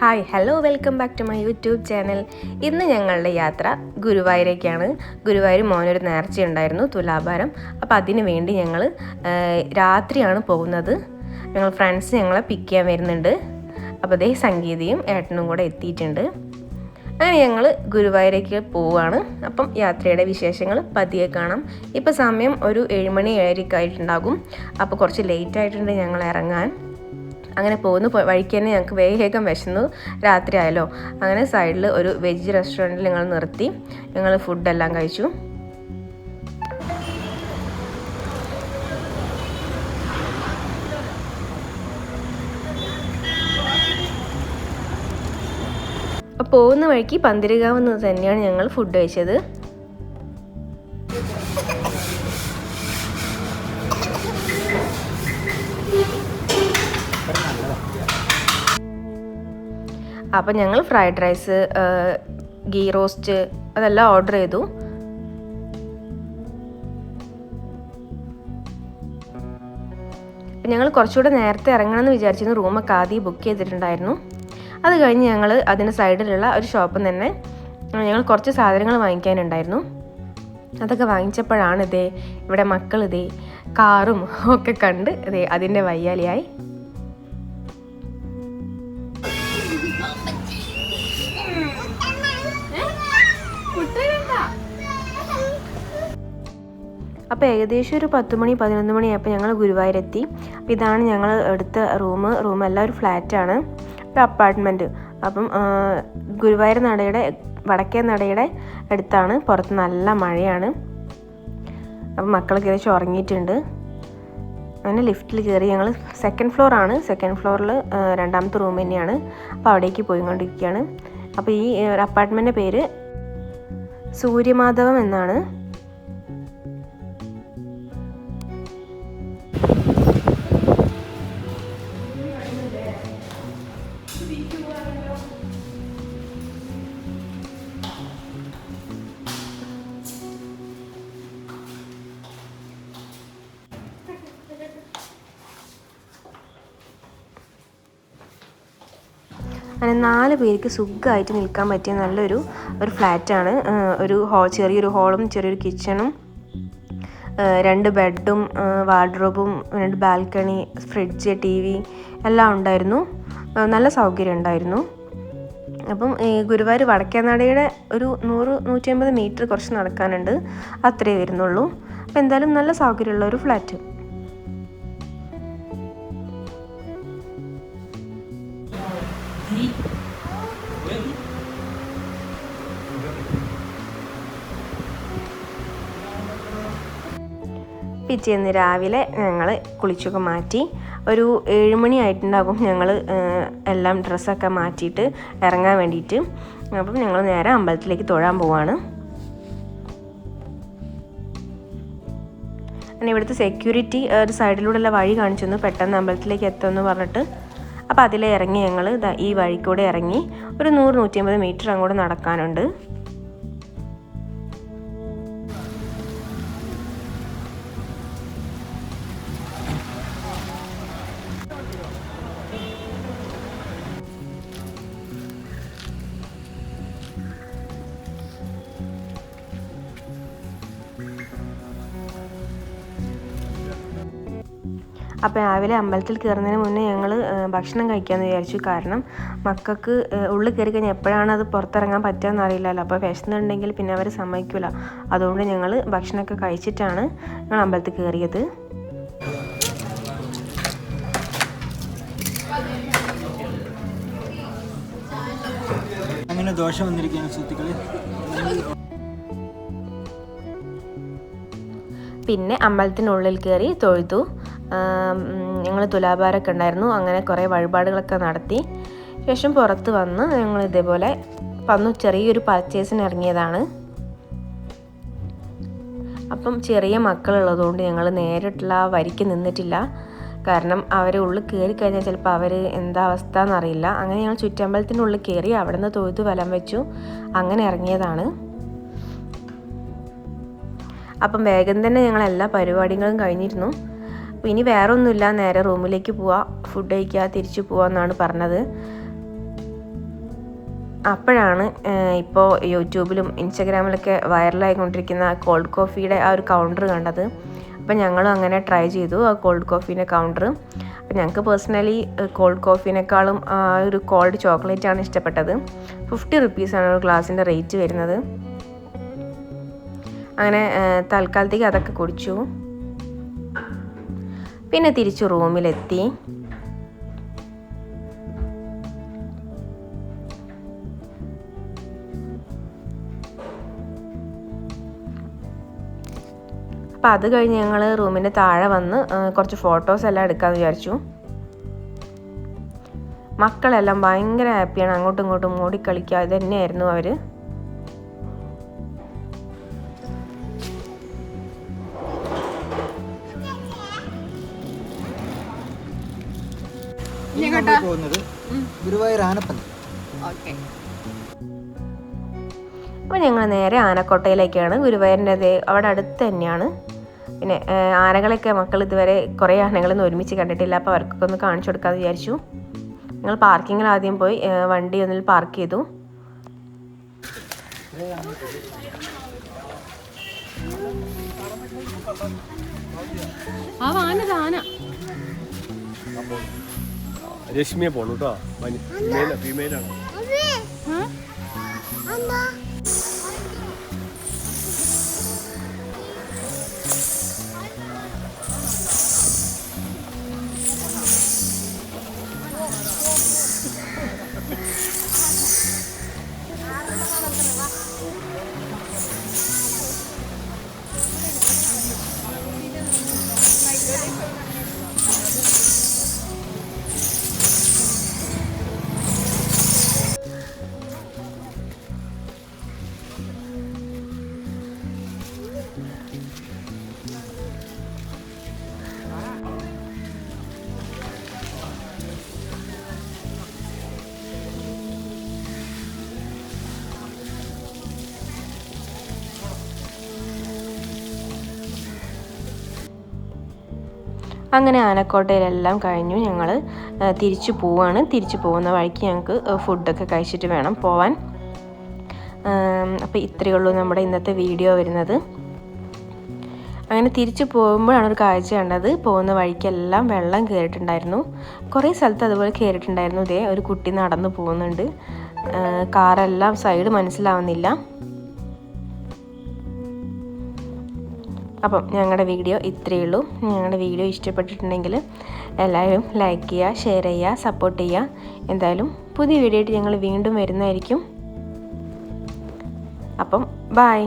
Hi hello welcome back to my YouTube channel. ഇന്ന് ഞങ്ങളുടെ യാത്ര ഗുരുവായൂരേക്കാണ്. ഗുരുവായൂർ മോനൊരു നേർച്ച ഉണ്ടായിരുന്നു തുലാഭാരം. അപ്പോൾ അതിനു വേണ്ടി ഞങ്ങൾ രാത്രിയാണ് പോകുന്നത്. ഞങ്ങൾ ഫ്രണ്ട്സ് ഞങ്ങളെ പിക്ക് ചെയ്യാൻ വരുന്നുണ്ട്. അപ്പോൾ അതേ സംഗീതയും ഏട്ടനും കൂടെ എത്തിയിട്ടുണ്ട്. അങ്ങനെ ഞങ്ങൾ ഗുരുവായൂരേക്ക് പോവുകയാണ് അപ്പം യാത്രയുടെ വിശേഷങ്ങൾ പതിയെ കാണാം. ഇപ്പോൾ സമയം ഒരു ഏഴുമണി ഏഴരക്കായിട്ടുണ്ടാകും. അപ്പോൾ കുറച്ച് ലേറ്റ് ആയിട്ടുണ്ട് ഞങ്ങൾ ഇറങ്ങാൻ. അങ്ങനെ പോകുന്നു. വഴിക്ക് തന്നെ ഞങ്ങൾക്ക് വേഗം വിശന്നു. രാത്രി ആയല്ലോ. അങ്ങനെ സൈഡിൽ ഒരു വെജ് റെസ്റ്റോറന്റിൽ ഞങ്ങൾ നിർത്തി. ഞങ്ങൾ ഫുഡെല്ലാം കഴിച്ചു. പോകുന്ന വഴിക്ക് പന്തിരികാവ് തന്നെയാണ് ഞങ്ങൾ ഫുഡ് കഴിച്ചത്. അപ്പം ഞങ്ങൾ ഫ്രൈഡ് റൈസ് ഗീ റോസ്റ്റ് അതെല്ലാം ഓർഡർ ചെയ്തു. ഞങ്ങൾ കുറച്ചുകൂടെ നേരത്തെ ഇറങ്ങണമെന്ന് വിചാരിച്ചിരുന്നു. റൂമൊക്കെ ആദ്യം ബുക്ക് ചെയ്തിട്ടുണ്ടായിരുന്നു. അത് കഴിഞ്ഞ് ഞങ്ങൾ അതിന് സൈഡിലുള്ള ഒരു ഷോപ്പിൽ തന്നെ ഞങ്ങൾ കുറച്ച് സാധനങ്ങൾ വാങ്ങിക്കാനുണ്ടായിരുന്നു. അതൊക്കെ വാങ്ങിച്ചപ്പോഴാണ് ഇതേ ഇവിടെ മക്കൾ ഇതേ കാറും ഒക്കെ കണ്ട് ഇതേ അതിന്റെ വയ്യാലിയായി. അപ്പോൾ ഏകദേശം ഒരു പത്ത് മണി പതിനൊന്ന് മണിയായപ്പോൾ ഞങ്ങൾ ഗുരുവായൂരെത്തി. അപ്പോൾ ഇതാണ് ഞങ്ങൾ എടുത്ത റൂം. റൂമല്ല ഒരു ഫ്ലാറ്റാണ്. ഒരു അപ്പാർട്ട്മെന്റ് അപ്പം ഗുരുവായൂർ നടയുടെ വടക്കേ നടയുടെ അടുത്താണ്. പുറത്ത് നല്ല മഴയാണ്. അപ്പം മക്കളൊക്കെ ഏകദേശം ഉറങ്ങിയിട്ടുണ്ട്. അങ്ങനെ ലിഫ്റ്റിൽ കയറി ഞങ്ങൾ സെക്കൻഡ് ഫ്ലോറാണ് സെക്കൻഡ് ഫ്ലോറിൽ രണ്ടാമത്തെ റൂം തന്നെയാണ്. അപ്പോൾ അവിടേക്ക് പോയിക്കൊണ്ടിരിക്കുകയാണ്. അപ്പോൾ ഈ അപ്പാർട്ട്മെന്റിന്റെ പേര് സൂര്യമാധവം എന്നാണ്. അങ്ങനെ നാല് പേർക്ക് സുഖമായിട്ട് നിൽക്കാൻ പറ്റിയ നല്ലൊരു ഒരു ഫ്ലാറ്റാണ്. ഒരു ഹോ ചെറിയൊരു ഹോളും ചെറിയൊരു കിച്ചണും രണ്ട് ബെഡും വാർഡ്രോബും രണ്ട് ബാൽക്കണി ഫ്രിഡ്ജ് ടി വി എല്ലാം ഉണ്ടായിരുന്നു. നല്ല സൗകര്യം ഉണ്ടായിരുന്നു. അപ്പം ഈ ഗുരുവായൂർ വടക്കേനടയുടെ ഒരു നൂറ് നൂറ്റി അമ്പത് മീറ്റർ കുറച്ച് നടക്കാനുണ്ട്. അത്രേ വരുന്നുള്ളൂ. അപ്പം എന്തായാലും നല്ല സൗകര്യമുള്ള ഒരു ഫ്ലാറ്റ്. പിറ്റേന്ന് രാവിലെ ഞങ്ങൾ കുളിച്ചൊക്കെ മാറ്റി ഒരു ഏഴുമണി ആയിട്ടുണ്ടാകും ഞങ്ങൾ എല്ലാം ഡ്രസ്സൊക്കെ മാറ്റിയിട്ട് ഇറങ്ങാൻ വേണ്ടിയിട്ട്. അപ്പം ഞങ്ങൾ നേരെ അമ്പലത്തിലേക്ക് തൊഴാൻ പോവാണ്. അങ്ങനെ ഇവിടുത്തെ സെക്യൂരിറ്റി ഒരു സൈഡിലൂടെയുള്ള വഴി കാണിച്ചു തന്നു. പെട്ടെന്ന് അമ്പലത്തിലേക്ക് എത്തുമെന്ന് പറഞ്ഞിട്ട്. അപ്പോൾ അതിലെ ഇറങ്ങി ഞങ്ങൾ ഈ വഴിക്കൂടെ ഇറങ്ങി ഒരു നൂറ് നൂറ്റി അമ്പത് മീറ്റർ അങ്ങോട്ട് നടക്കാനുണ്ട്. അപ്പോൾ രാവിലെ അമ്പലത്തിൽ കയറുന്നതിന് മുന്നേ ഞങ്ങൾ ഭക്ഷണം കഴിക്കാമെന്ന് വിചാരിച്ചു. കാരണം മക്കൾക്ക് ഉള്ളിൽ കയറി കഴിഞ്ഞാൽ എപ്പോഴാണ് അത് പുറത്തിറങ്ങാൻ പറ്റുകയെന്ന് അറിയില്ലല്ലോ. അപ്പോൾ വിശന്നുണ്ടെങ്കിൽ പിന്നെ അവർ സമ്മതിക്കില്ല അതുകൊണ്ട് ഞങ്ങൾ ഭക്ഷണമൊക്കെ കഴിച്ചിട്ടാണ് ഞങ്ങൾ അമ്പലത്തിൽ കയറിയത്. അങ്ങനെ ദോഷം വന്നിരിക്കുകയാണ് സുഹൃത്തുക്കളെ. പിന്നെ അമ്പലത്തിനുള്ളിൽ കയറി തൊഴുതു. ഞങ്ങൾ തുലാഭാരമൊക്കെ ഉണ്ടായിരുന്നു. അങ്ങനെ കുറേ വഴിപാടുകളൊക്കെ നടത്തി. ശേഷം പുറത്ത് വന്ന് ഞങ്ങൾ ഇതേപോലെ വന്നു. ചെറിയൊരു പർച്ചേസിന് ഇറങ്ങിയതാണ്. അപ്പം ചെറിയ മക്കളുള്ളതുകൊണ്ട് ഞങ്ങൾ നേരിട്ടുള്ള ആ വരിക്ക് നിന്നിട്ടില്ല. കാരണം അവർ ഉള്ളിൽ കയറി കഴിഞ്ഞാൽ ചിലപ്പോൾ അവർ എന്താ അവസ്ഥ എന്നറിയില്ല അങ്ങനെ ഞങ്ങൾ ചുറ്റമ്പലത്തിന്റെ ഉള്ളിൽ കയറി അവിടെ നിന്ന് തൊഴുത്ത് വലം വെച്ചു. അങ്ങനെ ഇറങ്ങിയതാണ്. അപ്പം വേഗം തന്നെ ഞങ്ങൾ എല്ലാ പരിപാടികളും കഴിഞ്ഞിരുന്നു. അപ്പോൾ ഇനി വേറെ ഒന്നുമില്ല നേരെ റൂമിലേക്ക് പോവാം. ഫുഡ് കഴിക്കുക തിരിച്ചു പോവാന്നാണ് പറഞ്ഞത്. അപ്പോഴാണ് ഇപ്പോൾ യൂട്യൂബിലും ഇൻസ്റ്റഗ്രാമിലൊക്കെ വൈറലായിക്കൊണ്ടിരിക്കുന്ന കോൾഡ് കോഫിയുടെ ആ ഒരു കൗണ്ടർ കണ്ടത്. അപ്പം ഞങ്ങളും അങ്ങനെ ട്രൈ ചെയ്തു ആ കോൾഡ് കോഫീന്റെ കൗണ്ടർ അപ്പം ഞങ്ങൾക്ക് പേഴ്സണലി കോൾഡ് കോഫീനേക്കാളും ആ ഒരു കോൾഡ് ചോക്ലേറ്റ് ആണ് ഇഷ്ടപ്പെട്ടത്. ഫിഫ്റ്റി റുപ്പീസാണ് ഒരു ഗ്ലാസിന്റെ റേറ്റ് വരുന്നത്. അങ്ങനെ തൽക്കാലത്തേക്ക് അതൊക്കെ കുടിച്ചു. പിന്നെ തിരിച്ചു റൂമിലെത്തി. അപ്പോൾ അത് കഴിഞ്ഞ് ഞങ്ങൾ റൂമിന്റെ താഴെ വന്ന് കുറച്ച് ഫോട്ടോസ് എല്ലാം എടുക്കാമെന്ന് വിചാരിച്ചു. മക്കളെല്ലാം ഭയങ്കര ഹാപ്പിയാണ് അങ്ങോട്ടും ഇങ്ങോട്ടും ഓടിക്കളിക്കുക. ഇത് തന്നെയായിരുന്നു അവർ നമ്മൾ പോകുന്നത് ഗുരുവായൂർ ആനപ്പന്തി അപ്പോൾ ഞങ്ങൾ നേരെ ആനക്കോട്ടയിലേക്കാണ്. ഗുരുവായൂരിന്റെ അതേ അവിടെ അടുത്ത് തന്നെയാണ്. പിന്നെ ആനകളൊക്കെ മക്കൾ ഇതുവരെ കുറേ ആനകളൊന്നും ഒരുമിച്ച് കണ്ടിട്ടില്ല. അപ്പോൾ അവർക്കൊക്കെ ഒന്ന് കാണിച്ചു കൊടുക്കാമെന്ന് വിചാരിച്ചു. ഞങ്ങൾ പാർക്കിങ്ങിൽ ആദ്യം പോയി വണ്ടി ഒന്നിൽ പാർക്ക് ചെയ്തു. ആ ആനത് ആന. രശ്മിയെ പോണു കേട്ടോ ഫീമെയിലാണ് അങ്ങനെ ആനക്കോട്ടയിലെല്ലാം കഴിഞ്ഞു. ഞങ്ങൾ തിരിച്ചു പോവാണ്. തിരിച്ചു പോകുന്ന വഴിക്ക് ഞങ്ങൾക്ക് ഫുഡൊക്കെ കഴിച്ചിട്ട് വേണം പോവാൻ. അപ്പോൾ ഇത്രയേ ഉള്ളൂ നമ്മുടെ ഇന്നത്തെ വീഡിയോ വരുന്നത്. അങ്ങനെ തിരിച്ചു പോകുമ്പോഴാണ് ഒരു കാഴ്ച കണ്ടത്. പോകുന്ന വഴിക്കെല്ലാം വെള്ളം കയറിയിട്ടുണ്ടായിരുന്നു കുറേ സ്ഥലത്ത് അതുപോലെ കയറിയിട്ടുണ്ടായിരുന്നു ഇതേ ഒരു കുട്ടി നടന്നു പോകുന്നുണ്ട്. കാറെല്ലാം സൈഡ് മനസ്സിലാവുന്നില്ല. അപ്പം ഞങ്ങളുടെ വീഡിയോ ഇത്രയേ ഉള്ളൂ. ഞങ്ങളുടെ വീഡിയോ ഇഷ്ടപ്പെട്ടിട്ടുണ്ടെങ്കിൽ എല്ലാവരും ലൈക്ക് ചെയ്യുക ഷെയർ ചെയ്യുക സപ്പോർട്ട് ചെയ്യുക. എന്തായാലും പുതിയ വീഡിയോ ആയിട്ട് ഞങ്ങൾ വീണ്ടും വരുന്നതായിരിക്കും. അപ്പം ബായ്